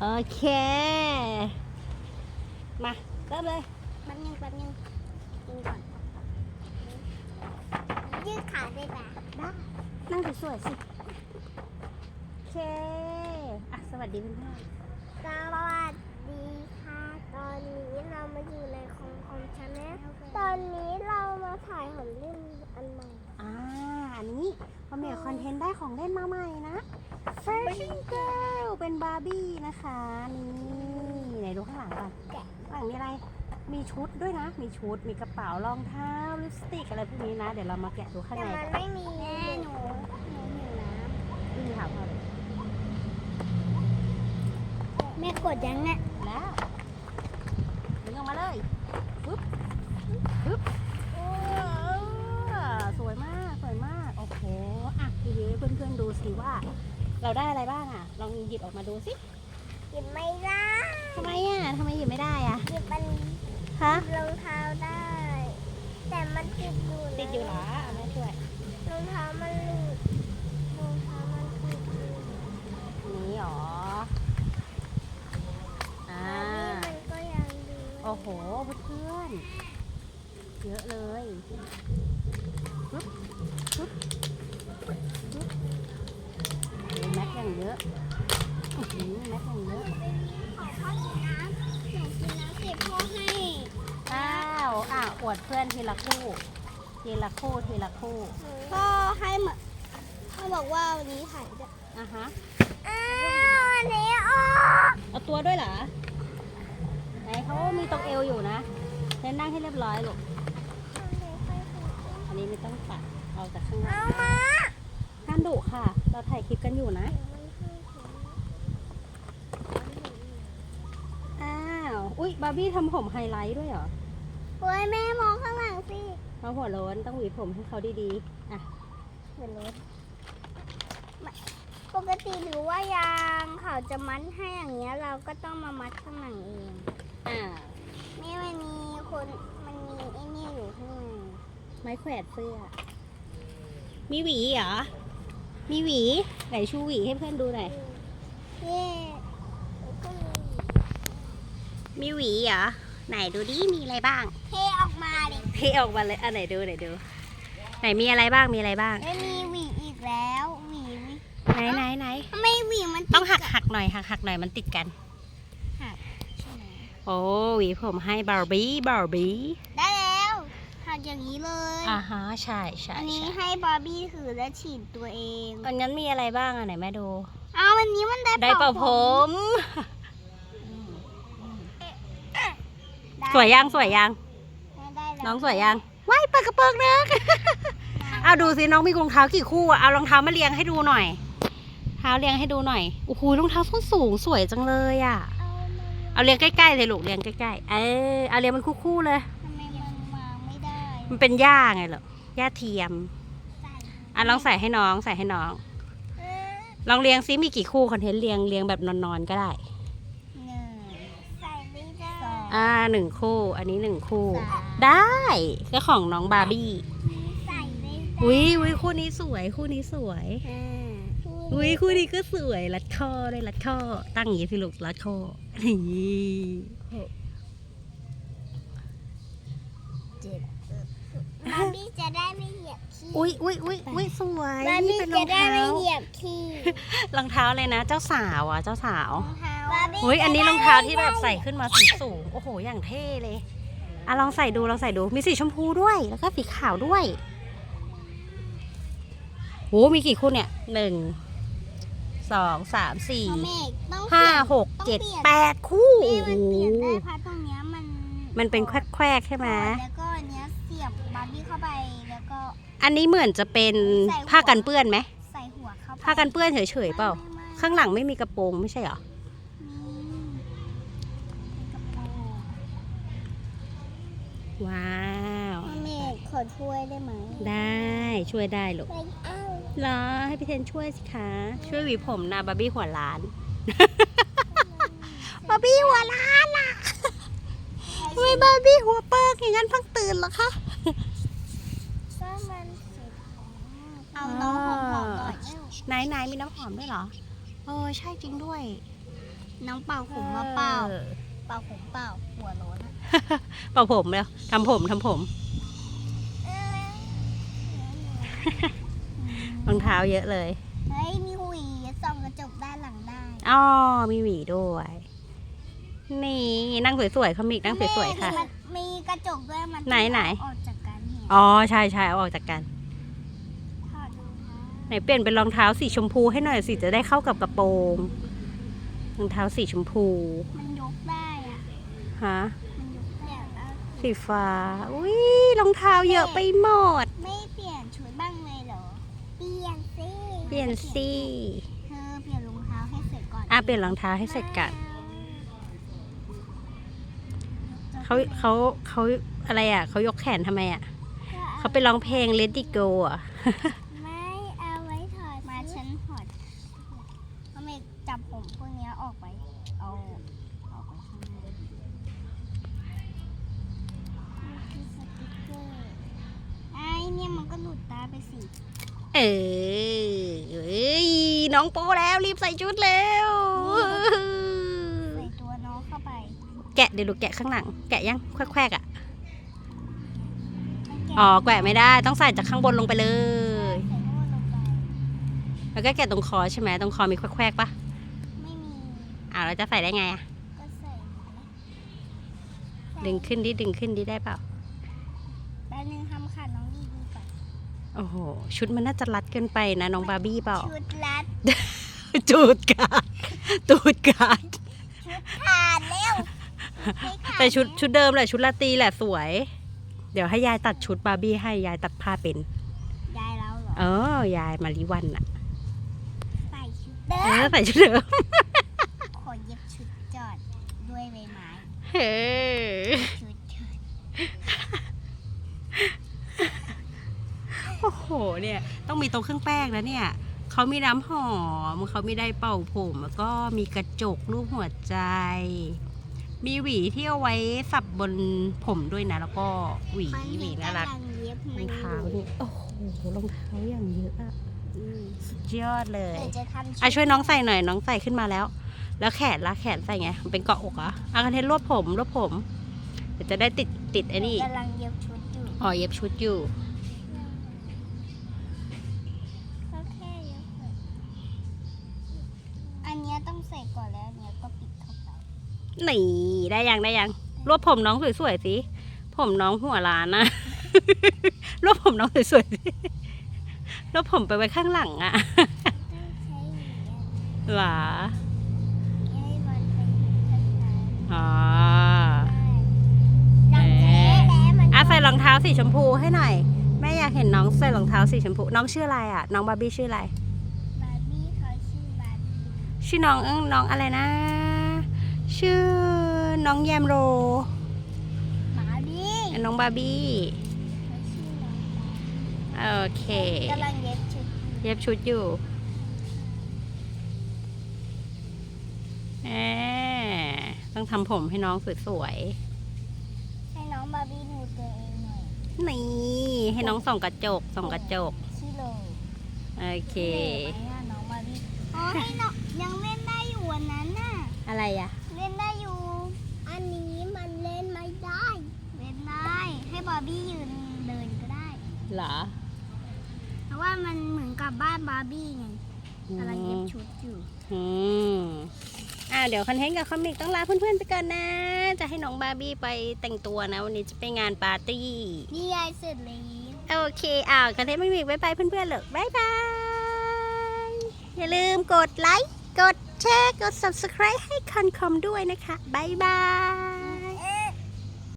โอเค มาเริ่มเลยแป๊บนึงแป๊บนึงกินก่อน ยืดขาได้ปะได้นั่งสวยๆสิ โอเค อะ สวัสดีเพื่อนสวัสดีค่ะ ตอนนี้เรามาอยู่ในคอมคอมชาแนลตอนนี้เรามาถ่ายของเล่นอันใหม่ๆอ่า อันนี้พอเมคคอนเทนต์ได้ของเล่นมาใหม่นะ Fashion Girl เป็นบาร์บี้นะคะ นี่ไหนดูข้างหลังก่อนแกะข้างหลังมีอะไร มีชุดด้วยนะ มีชุด มีกระเป๋ารองเท้า ลิปสติกอะไรพวกนี้นะ เดี๋ยวเรามาแกะดูข้างแต่ในมันกันไม่มีแม่หนูหนูหิวน้นี่มีถามพ่อเลยำแม่กดยังเนี่ยแล้วดึงออกมาเลยปึ๊บปึ๊บโอ้สวยมาก สวยมาก โอ้โห อะทีนี้เพื่อนๆดูสิว่า เราได้อะไรบ้างอะ ลองหยิบออกมาดูสิหยิบไม่ได้ทำไมอะทำไมหยิบไม่ได้อะหยิบมันฮะรองเท้าได้ แต่มันติดอยู่นะติดอยู่เหรออะแม่ช่วยรองเท้ามันหลุดรองเท้ามันติดอยู่อันนี้หรออ่าอันนี้มันก็ยังดีโอ้โหเพื่อนๆเยอะเลย ย่างเยอะอื้อหือแม็กอย่างเยอะขอพ่อกินน้ำหนูกินน้ำเสร็จพ่อให้อ้าวอะอวดเพื่อนทีละคู่ ทีละคู่ทีละคู่พ่อให้มาพ่อบอกว่าวันนี้ถ่ายจะอะฮะอ้าวอันนี้ออกเอาตัวด้วยเหรอไหนเขามีตรงเอวอยู่นะเน้นนั่งให้เรียบร้อยลูกอันนี้ไม่ต้องตัดเอาจากข้างหน้าเอามาห้ามดุค่ะ เราถ่ายคลิปกันอยู่นะ อ้าว อุ๊ยบาร์บี้ทำผมไฮไลท์ด้วยเหรอโอ้ยแม่มองข้างหลังสิเขาหัวโล้นต้องหวีผมให้เขาดีๆ อะเห็นรถปกติหรือว่ายางเขาจะมัดให้อย่างเงี้ย เราก็ต้องมามัดข้างหลังเอง อ่านี่มันมีคนมันมีไอ้นี่อยู่ข้างในไม้แขวนเสื้อ มีหวีเหรอ มีหวีไหนชูหวีให้เพื่อนดูหน่อย เย่แล้วก็มี มีหวีเหรอ ไหนดูดิ มีอะไรบ้าง เทออกมาดิเทออกมาเลยอันไหนดูไหนดู ไหนมีอะไรบ้าง มีอะไรบ้าง ไม่มีหวีอีกแล้วหวีไม่ไหนไหนไหนทำไมหวีมันติดต้องหักหักหน่อยหักหักหน่อยมันติดกันใช่ไหมโอ้หวีผมให้บาร์บี้บาร์บี้ ได้แล้วหักอย่างนี้เลยอ่าฮะใช่ใช่อันนี้ใช่ให้บาร์บี้ถือและฉีดตัวเองอันนั้นมีอะไรบ้างอะไหนแม่ดู เอาวันนี้มันได้ได้เป่าผม สวยยังสวยยังได้แล้วน้องสวยยังว้ายเปิดกระโปรงนึกเอาดูสิน้องมีรองเท้ากี่คู่อะเอารองเท้ามาเรียงให้ดูหน่อย เท้าเรียงให้ดูหน่อยโอ้โหรองเท้าส้นสูงสวยจังเลยอะเอามาเอาเรียงใกล้ๆเลยลูกเรียงใกล้ๆ เออเอาเรียงมันคู่ๆเลยทำไมมันวางไม่ได้มันเป็นหญ้าไงเหรอหญ้าเทียมใส่อะลองใส่ให้น้องใส่ให้น้องเออลองเรียงซิมีกี่คู่คอนเทนต์เรียงเรียงแบบนอนๆก็ได้ หนึ่งใส่ไม่ได้ส องอ่าหนึ่งคู่ อันนี้หนึ่งคู่สามได้ก็ของน้องบาร์บี้ใส่ไม่ได้อุ้ยอุ้ยคู่นี้สวย คู่นี้สวย อ่าอุ้ยคู่นี้ก็สวย รัดคอเลยรัดคอตั้งอย่างนี้สิลูกรัดคอนี่เจ็ดบาร์บี้จะได้ไม่เหยียบขี้อุ้ยอุ้ยอุ้ยอุ้ยสวยบาร์บี้เป็นรจะองได้เท้าไม่เหยียบขี้รองเท้าเลยนะ เจ้าสาวอะ เจ้าสาว รองเท้า บาร์บี้อุ้ยอันนี้รองเท้าที่แบบใส่ขึ้นมาสูงสูงๆโอ้โห อย่างเท่เลยอะลองใส่ดูลองใส่ดูมีสีชมพูด้วยแล้วก็สีขาวด้วยโหมีกี่คู่เนี่ยหนึ่งสองสามสี่เอาเมฆต้องห้าเปลี่ยนหกเจ็ดต้องปลี่ยนแปดคู่แม่โอ้มันโหเปลี่ยนได้เพราะตรงเนี้ยมันมันเป็นแควกๆใช่ไหมแล้วก็อันเนี้ยเสียบบาร์บี้เข้าไปแล้วก็ อันนี้เหมือนจะเป็นใส่หัวผ้ากันเปื้อนไหมใส่หัวเข้าไปผ้ากันเปื้อนเฉยๆเปล่าไม่ไม่ไม่ข้างหลังไม่มีกระโปรงไม่ใช่เหรอ นี่เป็นกระโปรง ว้าวเอาเมฆขอช่วยได้ไหมได้ช่วยได้ลูกไม่เอาเหรอให้พี่เทนช่วยสิคะช่วยหวีผมนะบาร์บี้หัวล้านบาร์บี้หัวล้านล่ะทำไมบาร์บี้หัวเปิกอย่างนั้นเพิ่งตื่นเหรอคะก็มันเสร็จแล้วเอาน้องหอมๆหน่อยเอ้าไหนไหนมีน้ำหอมด้วยเหรอเออใช่จริงด้วยมน้องเป่าผมมาเป่า เป่าผมเป่าหัวโล้นอะ เป่าผมแล้วทำผมทำผมรองเท้าเยอะเลย เฮ้ย มีหวีส่องกระจกด้านหลังได้อ๋อมีหวีด้วย นี่นั่งสวยๆเขามีอีกนั่งสวยๆค่ะ มันมีกระจกด้วยมันไหนไหน ออกจากกันเห็นอ๋อใช่ใช่เอาออกจากกัน ถอดรองเท้าไหนเปลี่ยนเป็นรองเท้าสีชมพูให้หน่อยสิจะได้เข้ากับกระโปรงรองเท้าสีชมพูมันยกได้อะฮะ มันยกได้แล้ว สีฟ้า อุ้ยรองเท้าเยอะไปหมด ไม่เปลี่ยนชุดบ้างเลยเหรอ เปลี่ยนสิเปลี่ยนสิเธอเปลี่ยนรองเท้าให้เสร็จก่อนอะเปลี่ยนรองเท้าให้เสร็จกันเขาเขาเขาอะไรอะเขายกแขนทำไมอะเขาไปร้องเพลง Let It Go อะ ไม่เอาไว้ถอดมาฉันถอดเอาเมจับผมพวกเนี้ยออกไป เอาออกไปข้างนอกนี่คือสติ๊กเกอร์ไอ้เนี่ยมันก็หลุดตา ไปสิ เออเอ้ยน้องโปแล้วรีบใส่ชุดแล้วใส่ตัวน้องเข้าไปแกะเดี๋ยวดูแกะข้างหลัง แกะยังแควกๆอะมันแกะอ๋อแกะไม่ได้ต้องใส่จากข้างบนลงไปเลย ใส่โน่นลงไป แล้วก็แกะตรงคอใช่ไหมตรงคอมีแควกๆปะไม่มีอ่าเราจะใส่ได้ไงอะ ก็ใส่นะใส่ดึงขึ้นดิดึงขึ้นดิได้เปล่า แป๊บนึงทำขาดน้องดีดีก่อน โอ้โห ชุดมันน่าจะรัดเกินไปนะ น้องบาร์บี้เปล่าชุดรัดจูดกาดตูดกาดขาดแล้วไม่ขาดแต่ชุดแล้วชุดเดิมแหละชุดลาตรีแหละสวย เดี๋ยวให้ยายตัดชุดบาร์บี้ให้ยายตัดผ้าเป็น ยายเราเหรอ เออยายมาริวันอะใส่ชุดเดิเออมใส่ชุดเดิมขอเย็บชุดจอดด้วยใบไม้ เฮ้ ชุดจอด โอ้โหเนี่ย ต้องมีตรงเครื่องแป้งแล้วเนี่ยเขามีน้ำหอมเขามีได้เป่าผมแล้วก็มีกระจกรูปหัวใจ มีหวีที่เอาไว้สับบนผมด้วยนะ แล้วก็หวีหวีน่ารักกำลังเย็บรมัอนงอยู่เท้านี่โอ้โหรองเท้าอย่างเยอะอะอืมสุดยอดเลยเดี๋ยวจะทำอะช่วยน้องใส่หน่อยน้องใส่ขึ้นมาแล้ว แล้วแขนละแขนใส่ไงมันเป็นเกาะอกเหรออะคันเทนรวบผมรวบผมเดี๋ยวจะได้ติดติดไอ้นี่กำลังเย็บชุดอยู่อ๋อเย็บชุดอยู่ นี่ได้ยังได้ยังรวบผมน้องสวยๆสิผมน้องหัวล้านนะรวบผมน้องสวยๆสิรวบผมไปไว้ข้างหลังอะต้องใช้อย่างเงี้ยหรอให้มันเป็นข้างในอ๋อได้ดังเจ๊แล้วมันอะใส่รองเท้าสีชมพูให้หน่อยแม่อยากเห็นน้องใส่รองเท้าสีชมพูน้องชื่ออะไรอะ น้องบาร์บี้ชื่ออะไรบาร์บี้เขาชื่อบาร์บี้ชื่อน้องเอ้งน้องอะไรนะ ชื่อน้องแยมโร บาร์บี้น้องบาร์บี้เขาชื่อน้องบาร์บี้โอเคกำลังเย็บชุดอยู่เย็บชุดอยู่แหมต้องทำผมให้น้องสวยให้น้องบาร์บี้ดูตัวเองหน่อยๆ นี่ ให้น้องส่องกระจก ส่องกระจกชิโร่โอเคไหมอะน้องบาร์บี้อ๋อให้น้องยังเล่นได้อยู่วันนั้นน่ะอะไรอะ เล่นได้อยู่ อันนี้มันเล่นไม่ได้ เล่นได้ ให้บาร์บี้ยืนเดินก็ได้ เหรอ เพราะว่ามันเหมือนกับบ้านบาร์บี้ไงกำลังเย็บชุดอยู่ อืมอ่าเดี๋ยวคอนเทนต์กับคอมิกต้องลาเพื่อนๆไปก่อนนะ จะให้น้องบาร์บี้ไปแต่งตัวนะ วันนี้จะไปงานปาร์ตี้ นี่ยายเสร็จแล้วโอเคอ่าคอนเทนต์ไม่มีบายบายเพื่อนๆเลยบายบาย อย่าลืมกดไลค์ กดแชร์ กด subscribe ให้คอนคอมด้วยนะคะบายบาย